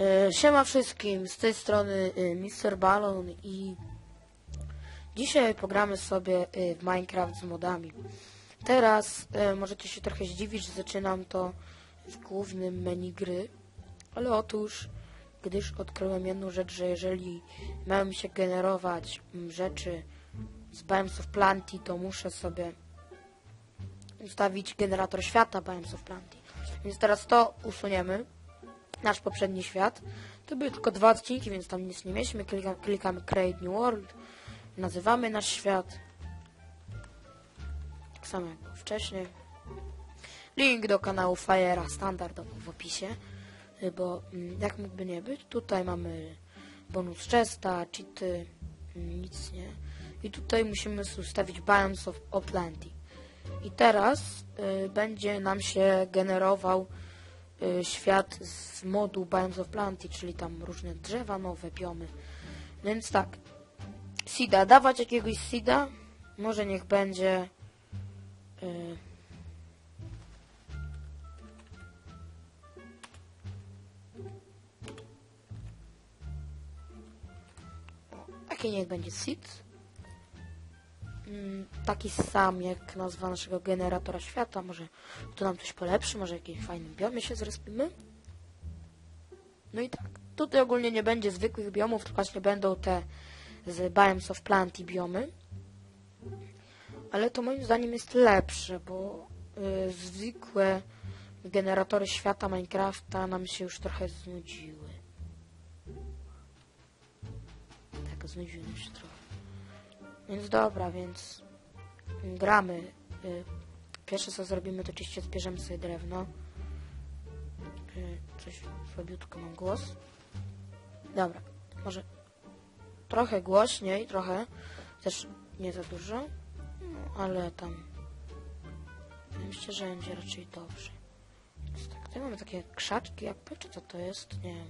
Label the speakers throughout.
Speaker 1: E, Siema wszystkim, z tej strony e, Mr. Balloon i dzisiaj pogramy sobie e, w Minecraft z modami. Teraz e, możecie się trochę zdziwić, że zaczynam to w głównym menu gry, ale otóż, gdyż odkryłem jedną rzecz, że jeżeli mają mi się generować mm, rzeczy z Biomes of Planty, to muszę sobie ustawić generator świata Biomes of Planty. Więc teraz to usuniemy nasz poprzedni świat. To były tylko dwa odcinki, więc tam nic nie mieliśmy. Klika, klikamy Create New World. Nazywamy nasz świat. Tak samo jak wcześniej. Link do kanału Fire'a standardowo w opisie. Bo mm, jak mógłby nie być, tutaj mamy bonus chesta, cheaty, mm, nic nie. I tutaj musimy ustawić Balance of, of Plenty. I teraz y, będzie nam się generował świat z modu Biomes of Planty, czyli tam różne drzewa, nowe biomy. Więc tak, Sida, dawać jakiegoś Sida, może niech będzie y, Taki niech będzie Seed. Mm, Taki sam jak nazwa naszego generatora świata. Może to nam coś polepszy, może jakieś fajne biomy się zrespimy. No i tak. Tutaj ogólnie nie będzie zwykłych biomów, tylko właśnie będą te z Biomes of Planty biomy. Ale to moim zdaniem jest lepsze, bo y, zwykłe generatory świata Minecrafta nam się już trochę znudziły. Tak, znudziły się trochę. Więc dobra, więc gramy. Y, Pierwsze co zrobimy, to oczywiście zbierzemy sobie drewno. Y, Coś słabiutko mam głos. Dobra, może trochę głośniej, trochę. Też nie za dużo. No, ale tam myślę, że będzie raczej dobrze. Więc tak, tutaj mamy takie krzaczki jakby, czy co to jest? Nie wiem.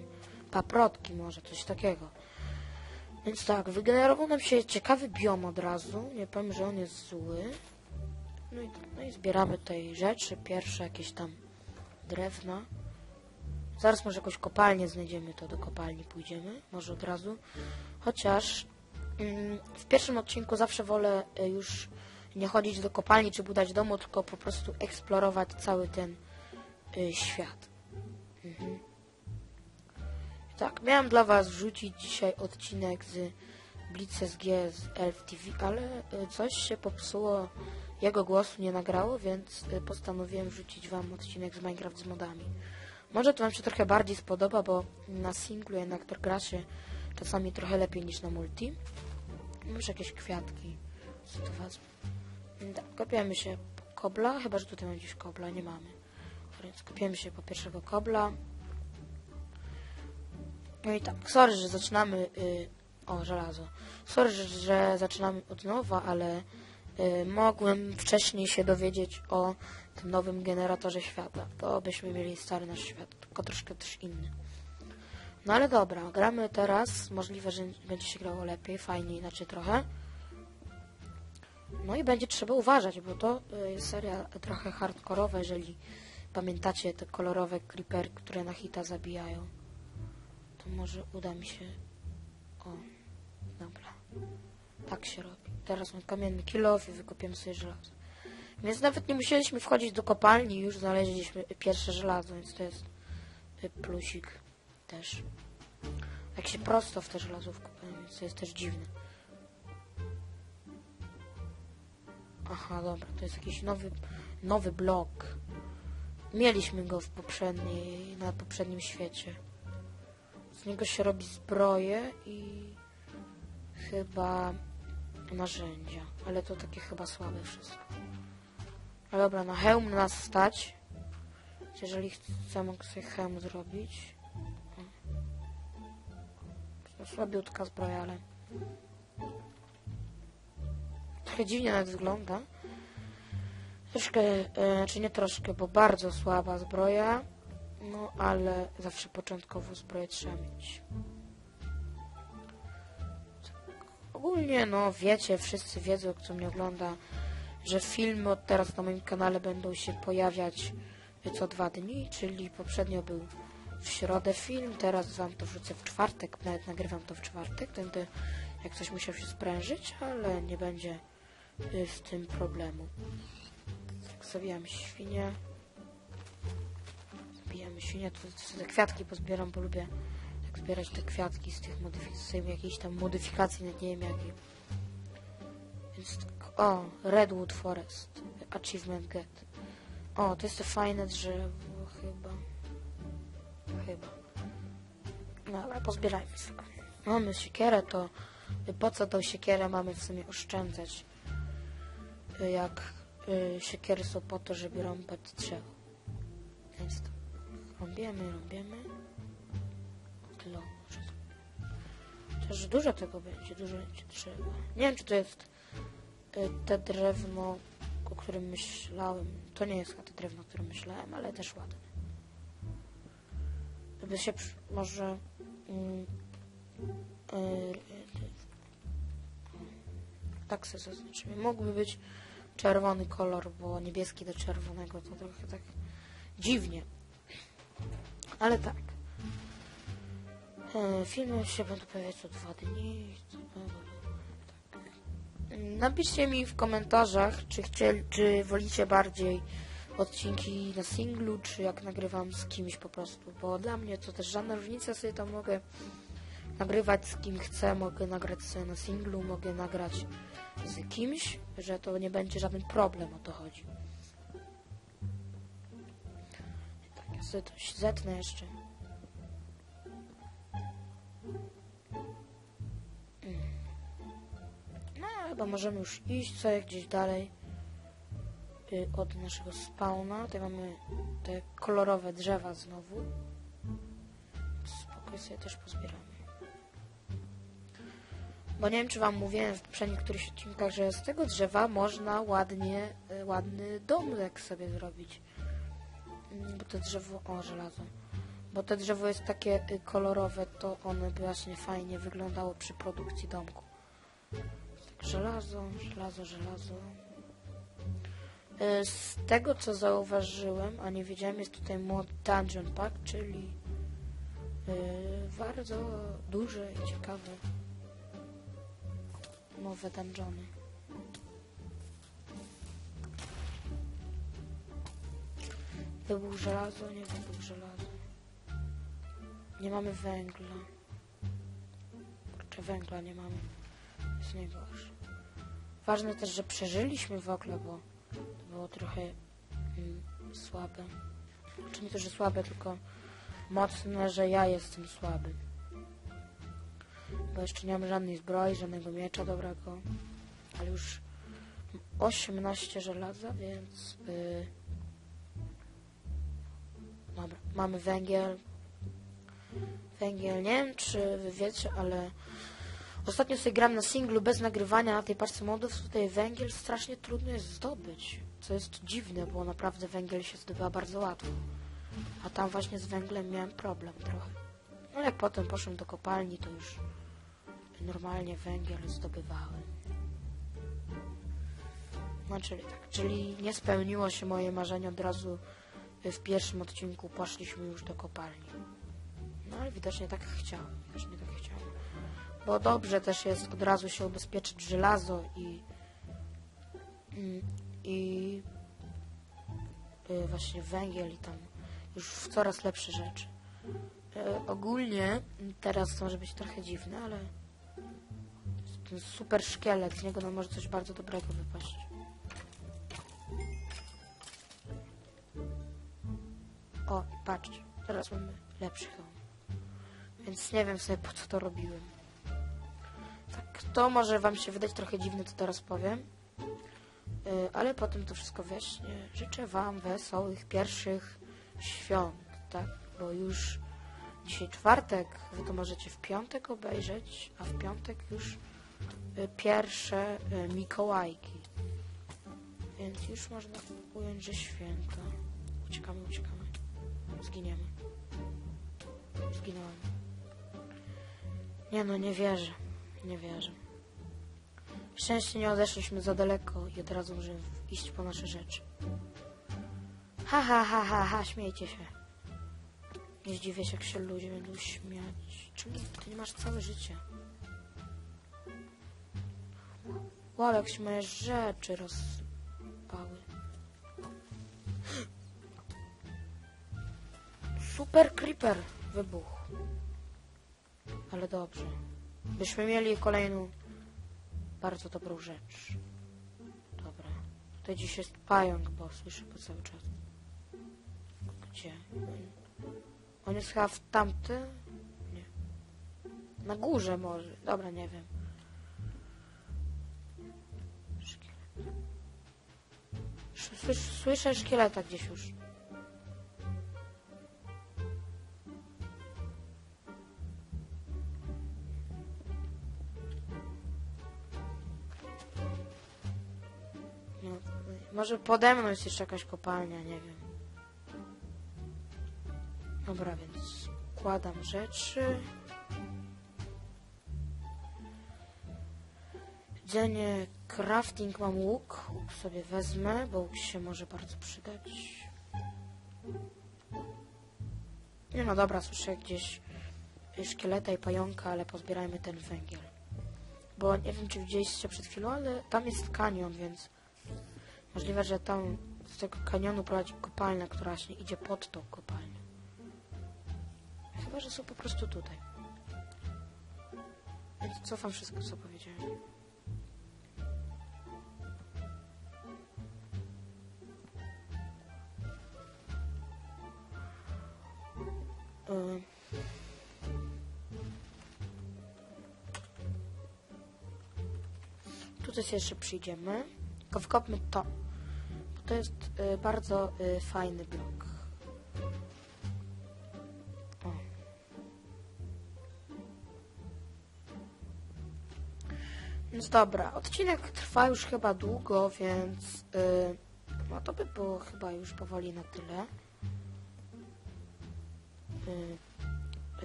Speaker 1: Paprotki może, coś takiego. Więc tak, wygenerował nam się ciekawy biom od razu. Nie powiem, że on jest zły. No i, no i zbieramy tutaj rzeczy. Pierwsze jakieś tam drewna. Zaraz może jakąś kopalnię znajdziemy, to do kopalni pójdziemy. Może od razu. Chociaż mm, w pierwszym odcinku zawsze wolę y, już nie chodzić do kopalni czy budować domu, tylko po prostu eksplorować cały ten y, świat. Tak, miałem dla Was wrzucić dzisiaj odcinek z Blitz SG z Elf TV, ale y, coś się popsuło, jego głosu nie nagrało, więc y, postanowiłem wrzucić Wam odcinek z Minecraft z modami. Może to Wam się trochę bardziej spodoba, bo na singlu jednak to gra się czasami trochę lepiej niż na multi. Może jakieś kwiatki, co to wezmę. Tak, kopiemy się kobla, chyba że tutaj mamy gdzieś kobla, nie mamy. Więc kopiemy się po pierwszego kobla. No i tak, sorry, że zaczynamy. Y, o, żelazo. Sorry, że, że zaczynamy od nowa, ale y, mogłem wcześniej się dowiedzieć o tym nowym generatorze świata. To byśmy mieli stary nasz świat, tylko troszkę też inny. No ale dobra, gramy teraz. Możliwe, że będzie się grało lepiej, fajniej, inaczej trochę. No i będzie trzeba uważać, bo to y, jest seria trochę hardkorowa, jeżeli pamiętacie te kolorowe creepery, które na hita zabijają to może uda mi się. O, dobra. Tak się robi. Teraz mam kamienny kilof i wykopiemy sobie żelazo. Więc nawet nie musieliśmy wchodzić do kopalni, już znaleźliśmy pierwsze żelazo, więc to jest y, plusik też. Jak się prosto w te żelazo wkopałem, więc to jest też dziwne. Aha, dobra, to jest jakiś nowy, nowy blok. Mieliśmy go w poprzedniej, na poprzednim świecie. Z niego się robi zbroje i chyba narzędzia, ale to takie chyba słabe wszystko. Ale dobra, na hełm nas stać. Jeżeli chcę, mogę sobie hełm zrobić. To słabiutka zbroja, ale trochę dziwnie nawet wygląda. Troszkę, e, czy nie troszkę, bo bardzo słaba zbroja. No, ale zawsze początkowo zbroję trzeba mieć. Ogólnie, no wiecie, wszyscy wiedzą, kto mnie ogląda, że filmy od teraz na moim kanale będą się pojawiać co dwa dni, czyli poprzednio był w środę film, teraz wam to wrzucę w czwartek, nawet nagrywam to w czwartek, będę jak coś musiał się sprężyć, ale nie będzie y, z tym problemu. Tak, zabijam świnie. Zabijamy świnie, to, to te kwiatki pozbieram, bo lubię tak zbierać te kwiatki z tych modyfikacji, jakiejś tam modyfikacji, nawet nie wiem jakiej. Więc o, Redwood Forest, achievement get. O, to jest to fajne drzewo, chyba. Chyba. Dobra, pozbierajmy sobie. Mamy siekierę, to po co tą siekierę mamy w sumie oszczędzać? Jak y, siekiery są po to, żeby rąbać drzewo. Rąbiemy, rąbiemy. Tyle. Chociaż dużo tego będzie, dużo będzie drzewa. Nie wiem, czy to jest y, te drewno, o którym myślałem. To nie jest to drewno, o którym myślałem, ale też ładne. Żeby się może... Mm, y, tak sobie zaznaczymy. Mógłby być czerwony kolor, bo niebieski do czerwonego to trochę tak dziwnie. Ale tak. E, filmy się będą pojawiać co dwa dni. Tak. Napiszcie mi w komentarzach, czy, chcieli, czy wolicie bardziej odcinki na singlu, czy jak nagrywam z kimś po prostu, bo dla mnie to też żadna różnica, sobie tam mogę nagrywać z kim chcę, mogę nagrać sobie na singlu, mogę nagrać z kimś, że to nie będzie żaden problem, o to chodzi. To zetnę jeszcze. No, chyba możemy już iść sobie gdzieś dalej y, od naszego spawna. Tutaj mamy te kolorowe drzewa znowu. Spokój sobie też pozbieramy. Bo nie wiem, czy wam mówiłem w którychś odcinkach, że z tego drzewa można ładnie, y, ładny domek sobie zrobić. Mm, Bo to drzewo, o żelazo. Bo to drzewo jest takie y, kolorowe, to ono by właśnie fajnie wyglądało przy produkcji domku. Tak, żelazo, żelazo, żelazo. Y, Z tego co zauważyłem, a nie wiedziałem, jest tutaj mod Dungeon Pack, czyli y, bardzo duże i ciekawe nowe dungeony. Wybuch żelazo, nie wybuch żelazo. Nie mamy węgla. Kurczę, węgla nie mamy. Jest najgorsze. Ważne też, że przeżyliśmy w ogóle, bo to było trochę mm, słabe. Czy nie to, że słabe, tylko mocne, że ja jestem słaby. Bo jeszcze nie mam żadnej zbroi, żadnego miecza dobrego. Ale już 18 żelaza, więc... Yy... Dobra, mamy węgiel. Węgiel, nie wiem czy wy wiecie, ale... Ostatnio sobie gram na singlu bez nagrywania na tej paczce modów. Tutaj węgiel strasznie trudno jest zdobyć. Co jest dziwne, bo naprawdę węgiel się zdobywa bardzo łatwo. A tam właśnie z węglem miałem problem trochę. No jak potem poszłem do kopalni, to już normalnie węgiel zdobywałem. No czyli tak, czyli nie spełniło się moje marzenie od razu w pierwszym odcinku poszliśmy już do kopalni. No ale widocznie tak chciałem, widocznie tak chciałem. Bo dobrze też jest od razu się ubezpieczyć żelazo i mm, i y, właśnie węgiel i tam już w coraz lepsze rzeczy. Y, ogólnie teraz to może być trochę dziwne, ale ten super szkielet, z niego nam może coś bardzo dobrego wypaść. O, i patrzcie, teraz mamy lepszy dom. Więc nie wiem sobie po co to robiłem. Tak, to może wam się wydać trochę dziwne, co teraz powiem. Yy, ale potem to wszystko wyjaśnię. Życzę wam wesołych pierwszych świąt, tak? Bo już dzisiaj czwartek, wy to możecie w piątek obejrzeć, a w piątek już y, pierwsze y, Mikołajki. Więc już można ująć, że święta. Uciekamy, uciekamy. Zginiemy. Zginąłem. Nie no, nie wierzę. Nie wierzę. Szczęście nie odeszliśmy za daleko i od razu możemy iść po nasze rzeczy. Ha, ha, ha, ha, ha, śmiejcie się. Nie zdziwię się, jak się ludzie będą śmiać. Czemu ty nie masz całe życie? Wow, jak się moje rzeczy rozpały. Super Creeper wybuchł. Ale dobrze. Byśmy mieli kolejną bardzo dobrą rzecz. Dobra. Tutaj dziś jest pająk, bo słyszę go cały czas. Gdzie? On jest chyba w tamty? Nie. Na górze może. Dobra, nie wiem. Szkielet. Sz- Słysz, słyszę szkieleta gdzieś już. Może pode mną jest jeszcze jakaś kopalnia, nie wiem. Dobra, więc składam rzeczy. Jedzenie, crafting mam łuk. Łuk sobie wezmę, bo łuk się może bardzo przydać. Nie no dobra, słyszę gdzieś szkieleta i pająka, ale pozbierajmy ten węgiel. Bo nie wiem, czy widzieliście przed chwilą, ale tam jest kanion, więc możliwe, że tam z tego kanionu prowadzi kopalnia, która właśnie idzie pod tą kopalnią. Chyba, że są po prostu tutaj. Więc cofam wszystko, co powiedziałem. Ym. Tutaj jeszcze przyjdziemy. Wkopmy to. To jest y, bardzo y, fajny blok. O. Więc dobra, odcinek trwa już chyba długo, więc y, no to by było chyba już powoli na tyle. Y,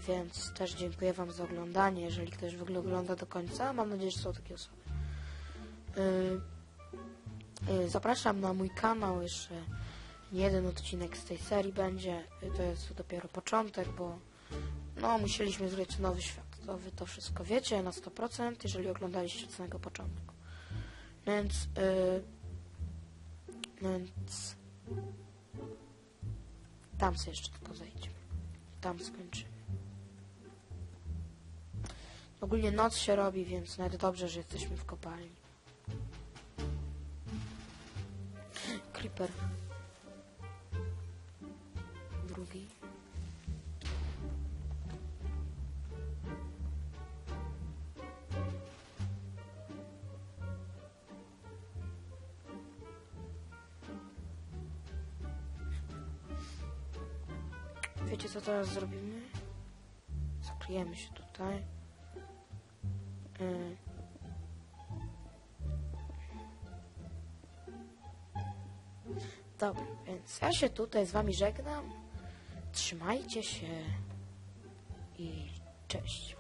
Speaker 1: więc też dziękuję Wam za oglądanie, jeżeli ktoś w ogóle ogląda do końca. Mam nadzieję, że są takie osoby. Y, y, zapraszam na mój kanał jeszcze jeden odcinek z tej serii będzie. Y, To jest dopiero początek, bo no musieliśmy zrobić nowy świat. To wy to wszystko wiecie na 100%, jeżeli oglądaliście od samego początku. Więc y, więc tam sobie jeszcze tylko zejdźmy. Tam skończymy. Ogólnie noc się robi, więc nawet dobrze, że jesteśmy w kopalni. Creeper. Drugi. Wiecie co teraz zrobimy? Zakryjemy się tutaj. Y. Dobra, więc ja się tutaj z wami żegnam. Trzymajcie się i cześć.